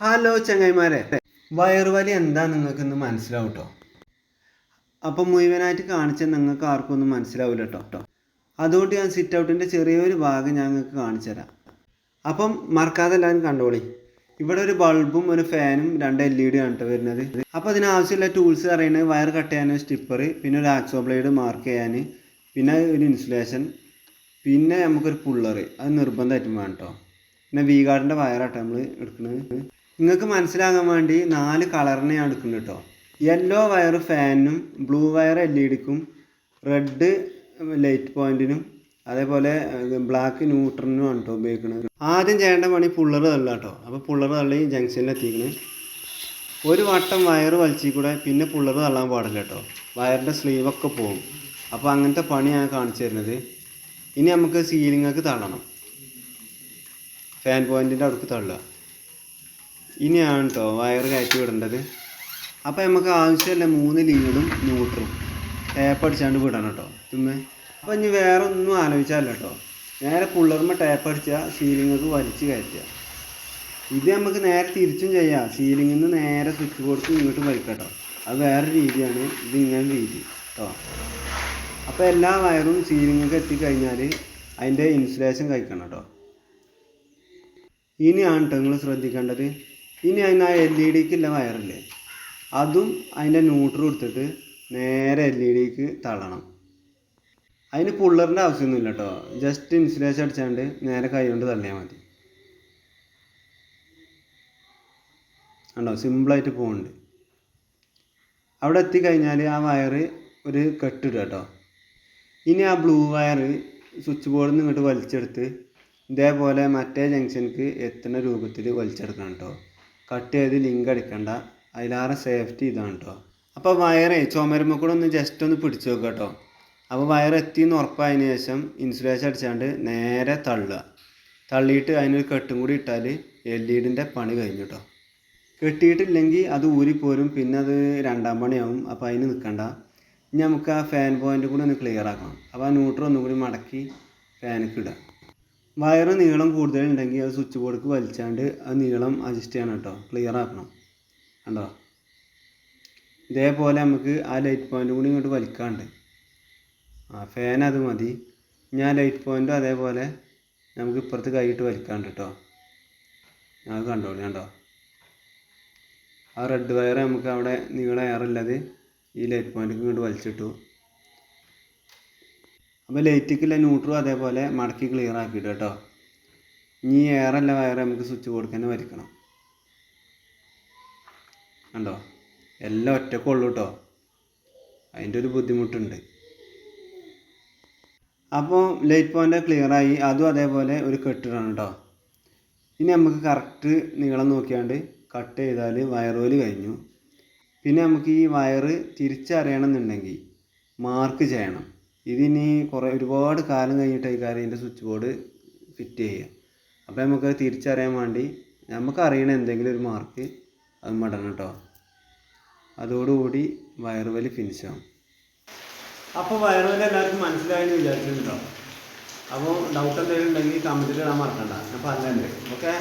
Hello ചങ്ങായിമാരെ. വയറുവലി എന്താ നിങ്ങൾക്ക് ഇന്ന് മനസ്സിലാവും കേട്ടോ അപ്പം മുഴുവനായിട്ട് കാണിച്ച നിങ്ങൾക്ക് ആർക്കും ഒന്നും മനസ്സിലാവില്ല കേട്ടോ അതുകൊണ്ട് ഞാൻ സിറ്റ് ഔട്ടിന്റെ ചെറിയൊരു ഭാഗം ഞാൻ നിങ്ങൾക്ക് കാണിച്ചു തരാം. അപ്പം മറക്കാതെ എല്ലാവരും കണ്ടോളി. ഇവിടെ ഒരു ബൾബും ഒരു ഫാനും രണ്ട് എൽ ഇ ഡി ആണ് കേട്ടോ വരുന്നത്. അപ്പോൾ അതിനാവശ്യമുള്ള ടൂൾസ് പറയുന്നത് വയർ കട്ട് ചെയ്യാൻ സ്റ്റിപ്പർ പിന്നെ ഒരു ആക്സോ ബ്ലേഡ് മാർക്ക് ചെയ്യാൻ പിന്നെ ഒരു ഇൻസുലേഷൻ പിന്നെ നമുക്കൊരു പുള്ളർ അത് നിർബന്ധമായിട്ടും വേണം കേട്ടോ പിന്നെ വി ഗാർഡിന്റെ വയറാട്ടോ നമ്മൾ എടുക്കുന്നത് നിങ്ങൾക്ക് മനസ്സിലാകാൻ വേണ്ടി നാല് കളറിനെയാണ് എടുക്കുന്നത് കേട്ടോ. യെല്ലോ വയർ ഫാനിനും ബ്ലൂ വയർ എൽ ഇ ഡിക്കും റെഡ് ലൈറ്റ് പോയിന്റിനും അതേപോലെ ബ്ലാക്ക് ന്യൂട്രലിനും ആണ് കേട്ടോ ഉപയോഗിക്കുന്നത്. ആദ്യം ചെയ്യേണ്ട പണി പുള്ളർ തള്ളുക കേട്ടോ. അപ്പോൾ പുള്ളർ തള്ളി ജംഗ്ഷനിൽ എത്തിക്കുന്നത് ഒരു വട്ടം വയർ വലിച്ചിൽ കൂടെ പിന്നെ പുള്ളർ തള്ളാൻ പാടില്ല കേട്ടോ. വയറിന്റെ സ്ലീവൊക്കെ പോകും. അപ്പോൾ അങ്ങനത്തെ പണിയാണ് കാണിച്ചു തരുന്നത്. ഇനി നമുക്ക് സീലിങ്ങൊക്കെ തള്ളണം. ഫാൻ പോയിന്റിന്റെ അടുക്ക് തള്ളുക. ഇനിയാണ് കേട്ടോ വയർ കയറ്റി വിടേണ്ടത്. അപ്പോൾ നമുക്ക് ആവശ്യമുള്ള മൂന്ന് ലീഡും ന്യൂട്രും ടേപ്പ് അടിച്ചാണ്ട് വിടണം കേട്ടോ തുമ്മേ അപ്പോൾ ഇനി വേറെ ഒന്നും ആലോചിച്ചാലോ കേട്ടോ നേരെ പുള്ളർമ്മ ടേപ്പ് അടിച്ചാൽ സീലിങ്ങൊക്കെ വലിച്ചു കയറ്റുക ഇത് നമുക്ക് നേരെ തിരിച്ചും ചെയ്യാം. സീലിങ്ങിൽ നിന്ന് നേരെ സ്വിച്ച് കൊടുത്ത് ഇങ്ങോട്ട് വലിക്കട്ടോ അത് വേറെ രീതിയാണ്. ഇത് ഇങ്ങനെ രീതി കേട്ടോ അപ്പോൾ എല്ലാ വയറും സീലിങ്ങൊക്കെ എത്തിക്കഴിഞ്ഞാൽ അതിന്റെ ഇൻസുലേഷൻ കഴിക്കണം കേട്ടോ ഇനിയാണ് കേട്ടോ നിങ്ങൾ ശ്രദ്ധിക്കേണ്ടത്. ഇനി അതിന് ആ എൽ ഇ ഡിക്കുള്ള വയറില്ലേ? അതും അതിന്റെ ന്യൂട്രൽ എടുത്തിട്ട് നേരെ എൽ ഇ ഡിക്ക് തള്ളണം. അതിന് പുള്ളറിന്റെ ആവശ്യമൊന്നുമില്ല കേട്ടോ ജസ്റ്റ് ഇൻസുലേഷൻ അടിച്ചാണ്ട് നേരെ കൈ കൊണ്ട് തള്ളിയാൽ മതി. ഉണ്ടോ സിമ്പിളായിട്ട് പോകുന്നുണ്ട് അവിടെ എത്തിക്കഴിഞ്ഞാൽ ആ വയറ് ഒരു കെട്ടിടുക കേട്ടോ ഇനി ആ ബ്ലൂ വയർ സ്വിച്ച് ബോർഡിൽ നിന്ന് ഇങ്ങോട്ട് വലിച്ചെടുത്ത് ഇതേപോലെ മറ്റേ ജംഗ്ഷനിക്ക് എത്തുന്ന രൂപത്തിൽ വലിച്ചെടുക്കണം കേട്ടോ കട്ട് ചെയ്ത് ലിങ്ക് അടിക്കണ്ട. അതിലാറെ സേഫ്റ്റി ഇതാണ് കേട്ടോ അപ്പോൾ വയറേ ചുമരുമ്പോൾ കൂടെ ഒന്ന് ജസ്റ്റ് ഒന്ന് പിടിച്ചു നോക്കുക കേട്ടോ അപ്പോൾ വയർ എത്തിയെന്ന് ഉറപ്പായതിനു ശേഷം ഇൻസുലേഷൻ അടിച്ചാണ്ട് നേരെ തള്ളുക. തള്ളിയിട്ട് അതിനൊരു കെട്ടും കൂടി ഇട്ടാൽ എൽ ഇ ഡിന്റെ പണി കഴിഞ്ഞു കേട്ടോ കെട്ടിയിട്ടില്ലെങ്കിൽ അത് ഊരിപ്പോരും പിന്നെ അത് രണ്ടാം പണിയാവും. അപ്പോൾ അതിന് നിൽക്കണ്ട ഇനി നമുക്ക് ആ ഫാൻ പോയിന്റ് കൂടി ഒന്ന് ക്ലിയർ ആക്കണം. അപ്പോൾ ആ ന്യൂട്രൽ ഒന്നും കൂടി മടക്കി ഫാനിക്ക് ഇടുക വയറ് നീളം കൂടുതലുണ്ടെങ്കിൽ അത് സ്വിച്ച് ബോർഡിക്ക് വലിച്ചാണ്ട് ആ നീളം അഡ്ജസ്റ്റ് ചെയ്യണം കേട്ടോ. ക്ലിയർ ആക്കണം. കണ്ടോ? ഇതേപോലെ നമുക്ക് ആ ലൈറ്റ് പോയിന്റ് കൂടി ഇങ്ങോട്ട് വലിക്കാണ്ട്. ആ ഫാൻ അത് മതി. ഞാൻ ലൈറ്റ് പോയിന്റും അതേപോലെ നമുക്ക് ഇപ്പുറത്ത് കൈയിട്ട് വലിക്കാണ്ട് കേട്ടോ. ഞാൻ കണ്ടോളൂ കണ്ടോ? ആ റെഡ് വയർ നമുക്ക് അവിടെ നീളം ഏറുള്ളത് ഈ ലൈറ്റ് പോയിന്റിലേക്ക് ഇങ്ങോട്ട് വലിച്ചിട്ടു. അപ്പോൾ ലൈറ്റിക്കുള്ള ന്യൂട്രും അതേപോലെ മടക്കി ക്ലിയർ ആക്കിയിട്ട് കേട്ടോ. ഇനി ഏറല്ല വയർ നമുക്ക് സ്വിച്ച് ബോർഡിൽ തന്നെ വരയ്ക്കണം കണ്ടോ? എല്ലാം ഒറ്റക്കുള്ളൂ കേട്ടോ അതിന്റെ ഒരു ബുദ്ധിമുട്ടുണ്ട്. അപ്പോൾ ലൈറ്റ് പോയിന്റ് ക്ലിയറായി അതും അതേപോലെ ഒരു കെട്ടിടണം കേട്ടോ ഇനി നമുക്ക് കറക്റ്റ് നീളം നോക്കിയാണ്ട് കട്ട് ചെയ്താൽ വയറോൽ കഴിഞ്ഞു. പിന്നെ നമുക്ക് ഈ വയറ് തിരിച്ചറിയണമെന്നുണ്ടെങ്കിൽ മാർക്ക് ചെയ്യണം. ഇതിനി കുറേ ഒരുപാട് കാലം കഴിഞ്ഞിട്ടായിരിക്കും ഇതിന്റെ സ്വിച്ച് ബോർഡ് ഫിറ്റ് ചെയ്യുക. അപ്പോൾ നമുക്ക് തിരിച്ചറിയാൻ വേണ്ടി നമുക്ക് അറിയണ എന്തെങ്കിലും ഒരു മാർക്ക് അത് മടണം കേട്ടോ. അതോടുകൂടി വയറുവലി ഫിനിഷ് ആവും. അപ്പോൾ വയറുവലി എല്ലാവർക്കും മനസ്സിലായെന്ന് വിചാരിച്ചിട്ടുണ്ടോ അപ്പോൾ ഡൗട്ട് എന്തെങ്കിലും ഉണ്ടെങ്കിൽ കമന്റിൽ ഇടാൻ മറക്കണ്ട. ഞാൻ പറഞ്ഞുണ്ട് ഓക്കെ